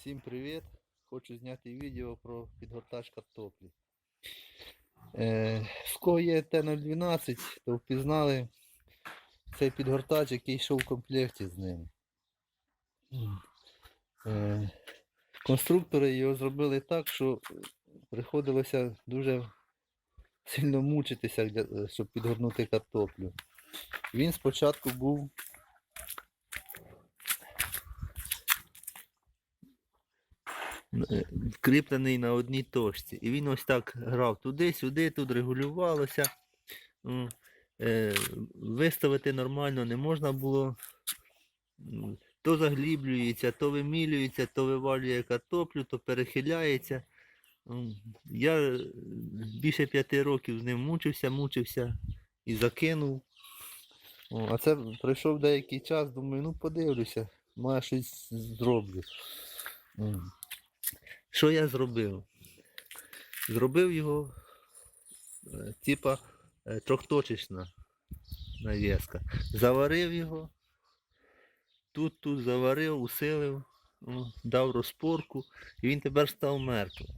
Всім привіт! Хочу зняти відео про підгортач картоплі. Е, в кого є Т012, то впізнали цей підгортач, який йшов в комплекті з ним. Е, конструктори його зробили так, що приходилося дуже сильно мучитися, щоб підгорнути картоплю. Він спочатку був кріплений на одній точці. І він ось так грав туди-сюди, тут регулювалося. Е, Виставити нормально не можна було. То загліблюється, то вимілюється, то вивалює картоплю, то перехиляється. Я е, більше п'яти років з ним мучився, мучився і закинув. А це пройшов деякий час, думаю, ну подивлюся, може щось зроблю. Що я зробив? Зробив його е, типа е, трьохточечна нав'язка. Заварив його, тут тут заварив, усилив, дав розпорку, і він тепер став мертвим.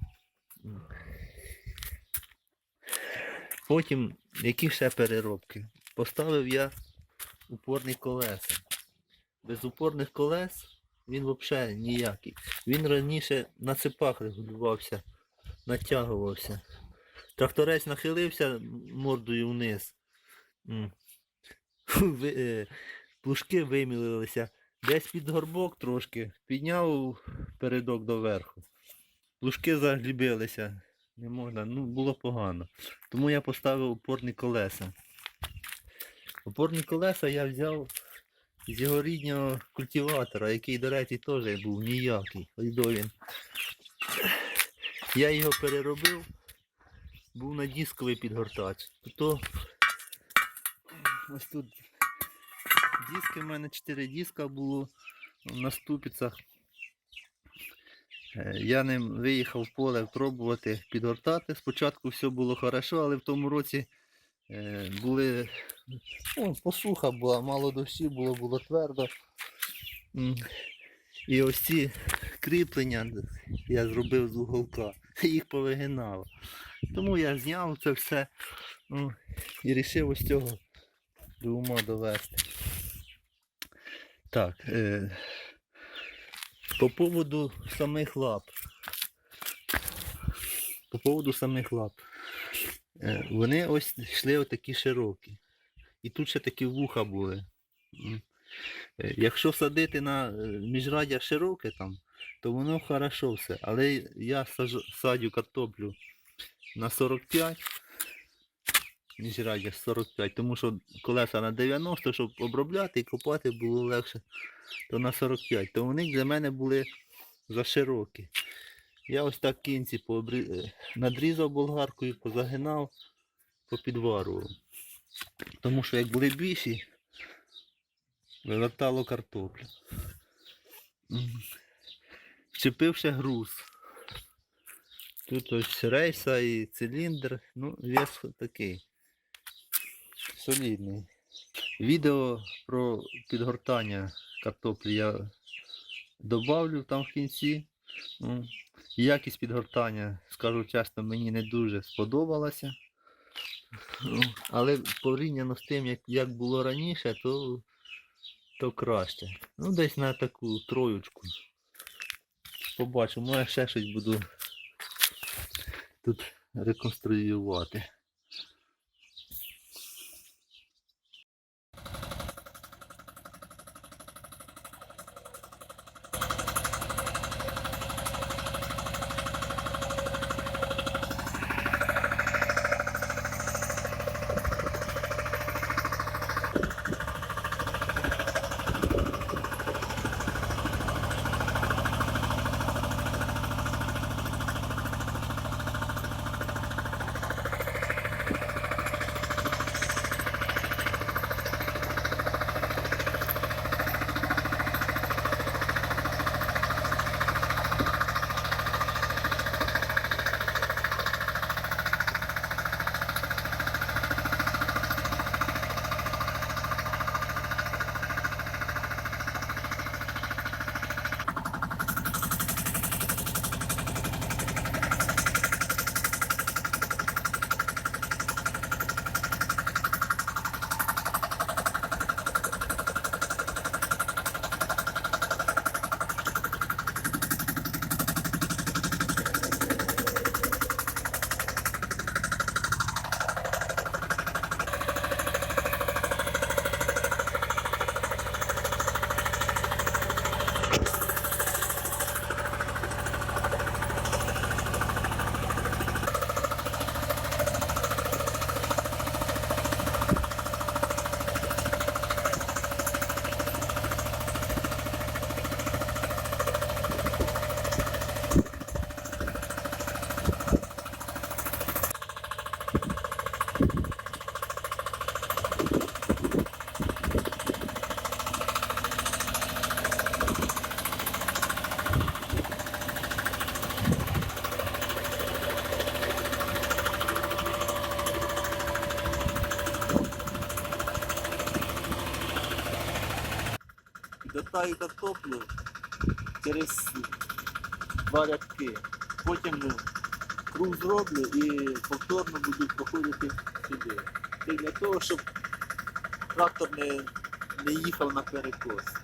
Потім, які ще переробки? Поставив я упорні колеса. Без упорних колес він взагалі ніякий. Він раніше на цепах регулювався, натягувався. Тракторець нахилився мордою вниз. Е, Плужки вимілилися. Десь під горбок трошки, підняв передок доверху. Плужки заглібилися. Не можна, ну було погано. Тому я поставив опорні колеса. Опорні колеса я взяв з його ріднього культиватора, який, до речі, теж був ніякий. Ось. Я його переробив, був на дисковий підгортач. То ось тут диски в мене 4 диска було на ступицях. Е, Я ним виїхав в поле пробувати підгортати. Спочатку все було хорошо, але в тому році були ну, посуха була, мало дощів було, було твердо. І ось ці кріплення я зробив з уголка, їх повигинало. Тому я зняв це все ну, і вирішив ось цього до довести. Так, е, по поводу самих лап. По поводу самих лап. Е, вони ось йшли отакі широкі. І тут ще такі вуха були. Е, Якщо садити на е, міжрадя широке там, то воно хорошо все. Але я садю картоплю на 45, міжрадя 45, тому що колеса на 90, щоб обробляти і копати було легше, то на 45. То вони для мене були заширокі. Я ось так кінці пообрі... е, надрізав болгаркою, позагинав, попідварував. Тому що як були більші, вивертало картоплю. М. Вчепивши груз. Тут ось рейса і циліндр, ну, вес такий. Солідний. Відео про підгортання картоплі я добавлю там в кінці. Ну, Якість підгортання, скажу чесно, мені не дуже сподобалася. Ну, Але порівняно з тим, як, як було раніше, то, то краще. Ну, десь на таку троючку. Побачу, може ще щось буду тут реконструювати. Закатаю картоплю через два рядки. Потім е, круг зроблю і повторно буду проходити сюди. Це для того, щоб трактор не, не їхав на перекос.